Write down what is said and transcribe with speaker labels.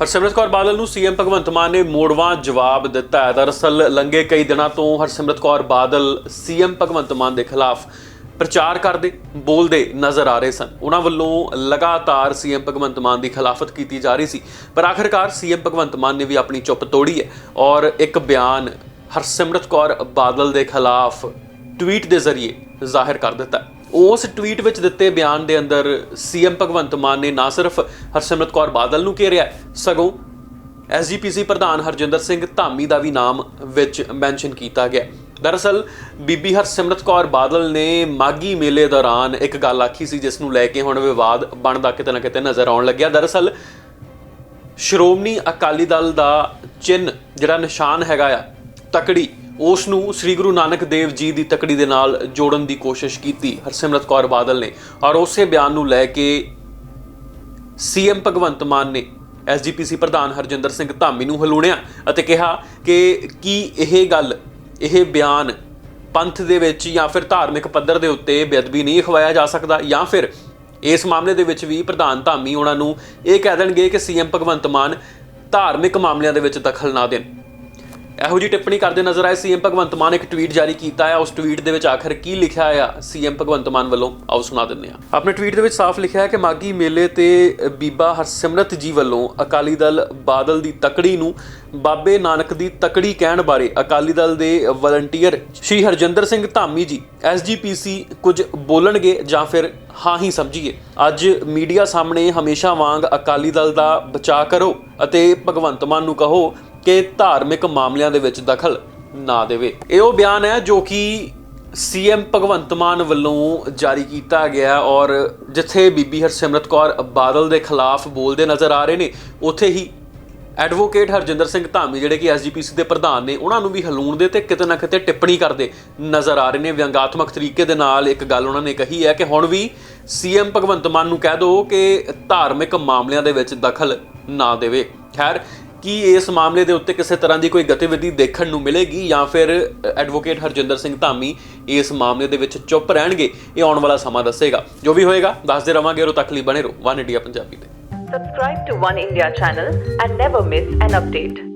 Speaker 1: ਹਰਸਿਮਰਤ ਕੌਰ ਬਾਦਲ ਨੂੰ ਸੀਐਮ ਭਗਵੰਤ ਮਾਨ ਨੇ ਮੋੜਵਾਂ ਜਵਾਬ ਦਿੱਤਾ ਹੈ ਦਰਅਸਲ ਲੰਗੇ ਕਈ ਦਿਨਾਂ ਤੋਂ ਹਰਸਿਮਰਤ ਕੌਰ ਬਾਦਲ ਸੀਐਮ ਭਗਵੰਤ ਮਾਨ ਦੇ ਖਿਲਾਫ ਪ੍ਰਚਾਰ ਕਰਦੇ, ਬੋਲਦੇ ਨਜ਼ਰ ਆ ਰਹੇ ਸਨ ਉਹਨਾਂ ਵੱਲੋਂ ਲਗਾਤਾਰ ਸੀਐਮ ਭਗਵੰਤ ਮਾਨ ਦੀ ਖਿਲਾਫਤ ਕੀਤੀ ਜਾ ਰਹੀ ਸੀ, ਪਰ ਆਖਰਕਾਰ ਸੀਐਮ ਭਗਵੰਤ ਮਾਨ ਨੇ ਵੀ ਆਪਣੀ ਚੁੱਪ ਤੋੜੀ ਹੈ ਔਰ ਇੱਕ ਬਿਆਨ ਹਰਸਿਮਰਤ ਕੌਰ ਬਾਦਲ ਦੇ ਖਿਲਾਫ ਟਵੀਟ ਦੇ ਜ਼ਰੀਏ ਜ਼ਾਹਿਰ ਕਰ ਦਿੱਤਾ ਹੈ। ਉਸ ਟਵੀਟ ਵਿੱਚ ਦਿੱਤੇ ਬਿਆਨ ਦੇ ਅੰਦਰ ਸੀਐਮ ਭਗਵੰਤ ਮਾਨ ਨੇ ਨਾ ਸਿਰਫ ਹਰਸਿਮਰਤ ਕੌਰ ਬਾਦਲ ਨੂੰ ਘੇਰਿਆ ਹੈ, ਸਗੋਂ ਐਸਜੀਪੀਸੀ ਪ੍ਰਧਾਨ ਹਰਜਿੰਦਰ ਸਿੰਘ ਧਾਮੀ ਦਾ ਵੀ ਨਾਮ ਵਿੱਚ ਮੈਂਸ਼ਨ ਕੀਤਾ ਗਿਆ। ਦਰਅਸਲ ਬੀਬੀ ਹਰਸਿਮਰਤ ਕੌਰ ਬਾਦਲ ਨੇ ਮਾਗੀ ਮੇਲੇ ਦੌਰਾਨ ਇੱਕ ਗੱਲ ਆਖੀ ਸੀ ਜਿਸ ਨੂੰ ਲੈ ਕੇ ਹੁਣ ਵਿਵਾਦ ਬਣਦਾ ਕਿਤੇ ਨਾ ਕਿਤੇ ਨਜ਼ਰ ਆਉਣ ਲੱਗਿਆ। ਦਰਅਸਲ ਸ਼੍ਰੋਮਣੀ ਅਕਾਲੀ ਦਲ ਦਾ ਚਿੰਨ ਜਿਹੜਾ ਨਿਸ਼ਾਨ ਹੈਗਾ ਆ ਤਕੜੀ ਉਸ ਨੂੰ ਸ੍ਰੀ ਗੁਰੂ ਨਾਨਕ ਦੇਵ ਜੀ ਦੀ ਤਕੜੀ ਦੇ ਨਾਲ ਜੋੜਨ ਦੀ ਕੋਸ਼ਿਸ਼ ਕੀਤੀ। ਹਰਸਿਮਰਤ ਕੌਰ ਬਾਦਲ ਨੇ ਔਰ ਉਸੇ ਬਿਆਨ ਨੂੰ ਲੈ ਕੇ ਸੀਐਮ ਭਗਵੰਤ ਮਾਨ ਨੇ ਐਸਜੀਪੀਸੀ ਪ੍ਰਧਾਨ ਹਰਜਿੰਦਰ ਸਿੰਘ ਧਾਮੀ ਨੂੰ ਹਲੂਣਿਆ ਅਤੇ ਕਿਹਾ ਕਿ ਕੀ ਇਹ ਗੱਲ, ਇਹ ਬਿਆਨ ਪੰਥ ਦੇ ਵਿੱਚ ਜਾਂ ਫਿਰ ਧਾਰਮਿਕ ਪੱਧਰ ਦੇ ਉੱਤੇ ਬੇਅਦਬੀ ਨਹੀਂ ਖਵਾਇਆ ਜਾ ਸਕਦਾ ਜਾਂ ਫਿਰ ਇਸ ਮਾਮਲੇ ਦੇ ਵਿੱਚ ਵੀ ਪ੍ਰਧਾਨ ਧਾਮੀ ਉਹਨਾਂ ਨੂੰ ਇਹ ਕਹਿ ਦੇਣਗੇ ਕਿ ਸੀਐਮ ਭਗਵੰਤ ਮਾਨ ਧਾਰਮਿਕ ਮਾਮਲਿਆਂ ਦੇ ਵਿੱਚ ਦਖਲ ਨਾ ਦੇਣ। ਇਹੋ ਜੀ ਟਿੱਪਣੀ ਕਰਦੇ ਨਜ਼ਰ ਆਏ ਸੀਐਮ ਭਗਵੰਤ ਮਾਨ ਇੱਕ ਟਵੀਟ ਜਾਰੀ ਕੀਤਾ ਹੈ। ਉਸ ਟਵੀਟ ਦੇ ਵਿੱਚ ਆਖਰ ਕੀ ਲਿਖਿਆ ਆ? ਸੀਐਮ ਭਗਵੰਤ ਮਾਨ ਵੱਲੋਂ। ਆਓ ਸੁਣਾ ਦਿੰਦੇ ਹਾਂ। ਆਪਣੇ ਟਵੀਟ ਦੇ ਵਿੱਚ ਸਾਫ਼ ਲਿਖਿਆ ਹੈ ਕਿ ਮਾਗੀ ਮੇਲੇ ਤੇ ਬੀਬਾ ਹਰਸਿਮਰਤ ਜੀ ਵੱਲੋਂ ਅਕਾਲੀ ਦਲ ਬਾਦਲ ਦੀ ਤਕੜੀ ਨੂੰ ਬਾਬੇ ਨਾਨਕ ਦੀ ਤਕੜੀ ਕਹਿਣ ਬਾਰੇ ਅਕਾਲੀ ਦਲ ਦੇ ਵਲੰਟੀਅਰ ਸ਼੍ਰੀ ਹਰਜਿੰਦਰ ਸਿੰਘ ਧਾਮੀ ਜੀ ਐਸਜੀਪੀਸੀ ਕੁਝ ਬੋਲਣਗੇ ਜਾਂ ਫਿਰ ਹਾਂ ਹੀ ਸਮਝੀਏ। ਅੱਜ ਮੀਡੀਆ ਸਾਹਮਣੇ ਹਮੇਸ਼ਾ ਵਾਂਗ ਅਕਾਲੀ ਦਲ ਦਾ ਬਚਾਅ ਕਰੋ ਅਤੇ ਭਗਵੰਤ ਮਾਨ ਨੂੰ ਕਹੋ ਕਿ ਧਾਰਮਿਕ ਮਾਮਲਿਆਂ ਦੇ ਵਿੱਚ ਦਖਲ ਨਾ ਦੇਵੇ। ਇਹ ਉਹ ਬਿਆਨ ਹੈ ਜੋ ਕਿ ਸੀਐਮ ਭਗਵੰਤ ਮਾਨ ਵੱਲੋਂ ਜਾਰੀ ਕੀਤਾ ਗਿਆ ਔਰ ਜਿੱਥੇ ਬੀਬੀ ਹਰਸਿਮਰਤ ਕੌਰ ਬਾਦਲ ਦੇ ਖਿਲਾਫ ਬੋਲਦੇ ਨਜ਼ਰ ਆ ਰਹੇ ਨੇ, ਉੱਥੇ ਹੀ ਐਡਵੋਕੇਟ ਹਰਜਿੰਦਰ ਸਿੰਘ ਧਾਮੀ, ਜਿਹੜੇ ਕਿ ਐਸਜੀਪੀਸੀ ਦੇ ਪ੍ਰਧਾਨ ਨੇ, ਉਹਨਾਂ ਨੂੰ ਵੀ ਹਲੂਣ ਦੇ ਤੇ ਕਿਤੇ ਨਾ ਕਿਤੇ ਟਿੱਪਣੀ ਕਰਦੇ ਨਜ਼ਰ ਆ ਰਹੇ ਨੇ। ਵਿਅੰਗਾਤਮਕ ਤਰੀਕੇ ਦੇ ਨਾਲ ਇੱਕ ਗੱਲ ਉਹਨਾਂ ਨੇ ਕਹੀ ਹੈ ਕਿ ਹੁਣ ਵੀ ਸੀਐਮ ਭਗਵੰਤ ਮਾਨ ਨੂੰ ਕਹਿ ਦਿਓ ਕਿ ਧਾਰਮਿਕ ਮਾਮਲਿਆਂ ਦੇ ਵਿੱਚ ਦਖਲ ਨਾ ਦੇਵੇ। ਖੈਰ ਕੀ ਇਸ ਮਾਮਲੇ ਦੇ ਉੱਤੇ ਕਿਸੇ ਤਰ੍ਹਾਂ ਦੀ ਕੋਈ ਗਤੀਵਿਧੀ ਦੇਖਣ ਨੂੰ ਮਿਲੇਗੀ ਜਾਂ ਫਿਰ ਐਡਵੋਕੇਟ ਹਰਜਿੰਦਰ ਸਿੰਘ ਧਾਮੀ ਇਸ ਮਾਮਲੇ ਦੇ ਵਿੱਚ ਚੁੱਪ ਰਹਿਣਗੇ? ਇਹ ਆਉਣ ਵਾਲਾ ਸਮਾਂ ਦੱਸੇਗਾ। ਜੋ ਵੀ ਹੋਏਗਾ, ਦੱਸਦੇ ਰਵਾਂਗੇ ਉਦੋਂ ਤੱਕ ਲਈ ਬਣੇ ਰਹੋ। ਵਨ ਇੰਡੀਆ ਪੰਜਾਬੀ ਤੇ
Speaker 2: Subscribe to One India channel and never miss an update.